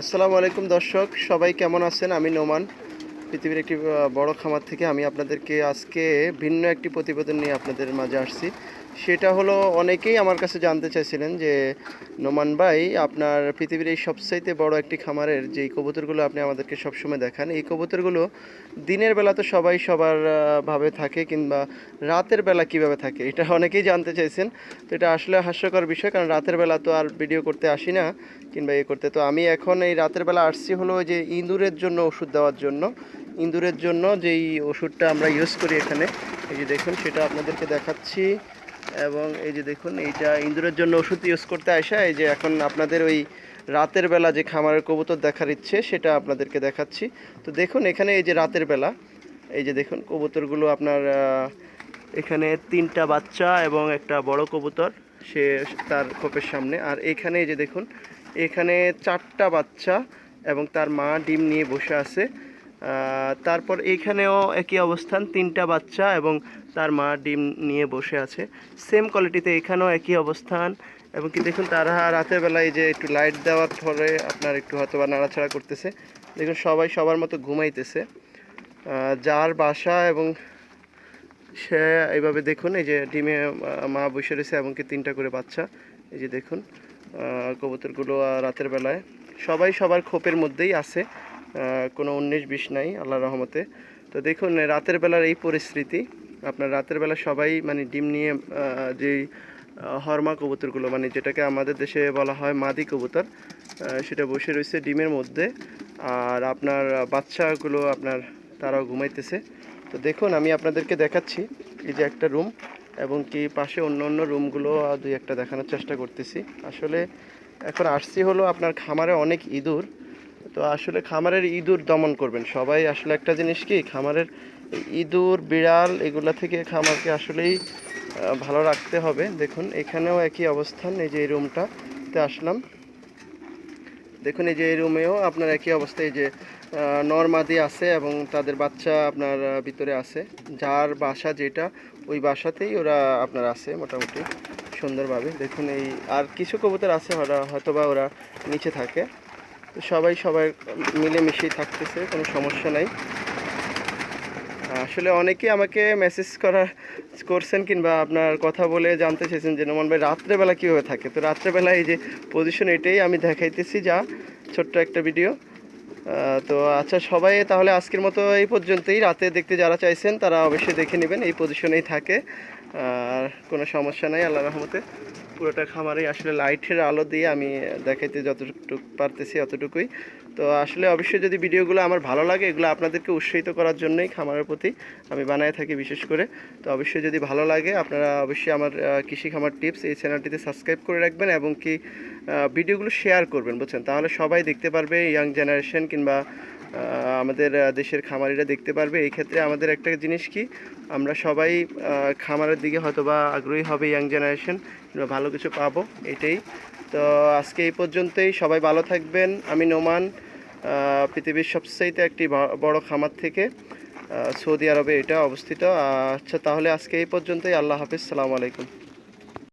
আসসালামু আলাইকুম দর্শক সবাই কেমন আছেন? আমি নোমান। পৃথিবীর একটি বড় খামার থেকে আমি আপনাদেরকে আজকে ভিন্ন একটি প্রতিবেদন নিয়ে আপনাদের মাঝে আসছি। সেটা হলো, অনেকেই আমার কাছে জানতে চাইছিলেন যে, নোমান ভাই, আপনার পৃথিবীর এই সবচাইতে বড় একটি খামারের যেই কবুতরগুলো আপনি আমাদেরকে সবসময় দেখান, এই কবুতরগুলো দিনের বেলা তো সবাই সবার ভাবে থাকে কিংবা রাতের বেলা কীভাবে থাকে, এটা অনেকেই জানতে চাইছেন। তো এটা আসলে হাস্যকর বিষয়, কারণ রাতের বেলা তো আর ভিডিও করতে আসি না, কিংবা এ করতে। তো আমি এখন এই রাতের বেলা আসছি হলো যে ইঁদুরের জন্য ওষুধ দেওয়ার জন্য। ইঁদুরের জন্য যেই ওষুধটা আমরা ইউজ করি এখানে, এই যে দেখুন সেটা আপনাদেরকে দেখাচ্ছি, এবং এই যে দেখুন এইটা ইঁদুরের জন্য ওষুধ ইউজ করতে আসা, এই যে এখন আপনাদের ওই রাতের বেলা যে খামারের কবুতর দেখার ইচ্ছে, সেটা আপনাদেরকে দেখাচ্ছি। তো দেখুন এখানে এই যে রাতের বেলা, এই যে দেখুন কবুতরগুলো আপনার এখানে তিনটা বাচ্চা এবং একটা বড় কবুতর, সে তার খোপের সামনে। আর এখানে এই যে দেখুন, এখানে চারটা বাচ্চা এবং তার মা ডিম নিয়ে বসে আছে। তারপর এইখানেও একই অবস্থান, তিনটা বাচ্চা এবং তার মা ডিম নিয়ে বসে আছে। সেম কোয়ালিটিতে এখানেও একই অবস্থান, এবং কি দেখুন তারা রাতের বেলায় যে একটু লাইট দেওয়ার পরে আপনার একটু হয়তো বা নাড়াচাড়া করতেছে। দেখুন সবাই সবার মতো ঘুমাইতেছে। যার বাসা এবং সে এইভাবে দেখুন, এই যে ডিমে মা বসে রয়েছে এবং কি তিনটা করে বাচ্চা, এই যে দেখুন কবুতরগুলো রাতের বেলায়। সবাই সবার খোপের মধ্যেই আছে। কোনো উনিশ, বিশ নাই আল্লাহ রহমতে। তো দেখুন, রাতের বেলার এই পরিস্থিতি, আপনার রাতের বেলা সবাই মানে ডিম নিয়ে যেই হরমা কবুতরগুলো মানে যেটাকে আমাদের দেশে বলা হয় মাদি কবুতর সেটা বসে রয়েছে ডিমের মধ্যে। আর আপনার বাচ্চাগুলো, আপনার, তারাও ঘুমাইতেছে। তো দেখুন, আমি আপনাদেরকে দেখাচ্ছি, এই যে একটা রুম এবং কি পাশে অন্য অন্য রুমগুলো দুই একটা দেখানোর চেষ্টা করতেছি। আসলে এখন আসছি হলো আপনার খামারে অনেক ইঁদুর তো আসলে খামারের ইঁদুর দমন করবেন। সবাই আসলে একটা জিনিস কি, খামারের ইঁদুর, বিড়াল এগুলা থেকে খামারকে আসলেই ভালো রাখতে হবে। দেখুন, এখানেও একই অবস্থান, এই যে এই রুমটাতে আসলাম। দেখুন, এই যে এই রুমেও আপনার একই অবস্থায় এই যে নর্মাদি আছে এবং তাদের বাচ্চা আপনার ভিতরে আছে। যার বাসা যেটা, ওই বাসাতেই ওরা আপনার আছে মোটামুটি সুন্দরভাবে। দেখুন, এই আর কিছু কবুতর আছে, ওরা হয়তো বা ওরা নিচে থাকে। সবাই সবাই মিলেমিশেই থাকতেছে, কোনো সমস্যা নাই। আসলে অনেকেই আমাকে মেসেজ করা করছেন কিংবা আপনার কথা বলে জানতে চেয়েছেন যে, নোমান ভাই, রাত্রেবেলা কীভাবে থাকে? তো রাত্রেবেলা এই যে পজিশন এটাই আমি দেখাইতেছি যা ছোট্ট একটা ভিডিও তো আচ্ছা সবাই তাহলে আজকের মতো এই পর্যন্তই। রাতে দেখতে যারা চাইছেন, তারা অবশ্যই দেখে নেবেন, এই পজিশনেই থাকে। আর কোনো সমস্যা নাই আল্লাহ রহমতে। পুরোটা খামারে আসলে লাইটের আলো দিয়ে আমি দেখাইতে যতটুকু পারতেছি অতটুকুই। তো আসলে অবশ্যই যদি ভিডিওগুলো আমার ভালো লাগে, এগুলো আপনাদেরকে উৎসাহিত করার জন্যই খামারের প্রতি আমি বানায় থাকি বিশেষ করে। তো অবশ্যই যদি ভালো লাগে, আপনারা অবশ্যই আমার কৃষি খামার টিপস এই চ্যানেলটিতে সাবস্ক্রাইব করে রাখবেন এবং কি ভিডিওগুলো শেয়ার করবেন, বুঝছেন? তাহলে সবাই দেখতে পারবে ইয়াং জেনারেশন কিংবা আমাদের দেশের খামারিরা দেখতে পারবে। এই ক্ষেত্রে আমাদের একটা জিনিস কি? আমরা সবাই খামারের দিকে হয়তো বা আগ্রহী হবে ইয়াং জেনারেশন কিংবা ভালো কিছু পাবো, এটাই। তো আজকে এই পর্যন্তই, সবাই ভালো থাকবেন। আমি নোমান পৃথিবীর সবচাইতে একটি বড় খামার থেকে সৌদি আরবে এটা অবস্থিত। আচ্ছা তাহলে আজকে এই পর্যন্তই। আল্লাহ হাফিজ। সালামু আলাইকুম।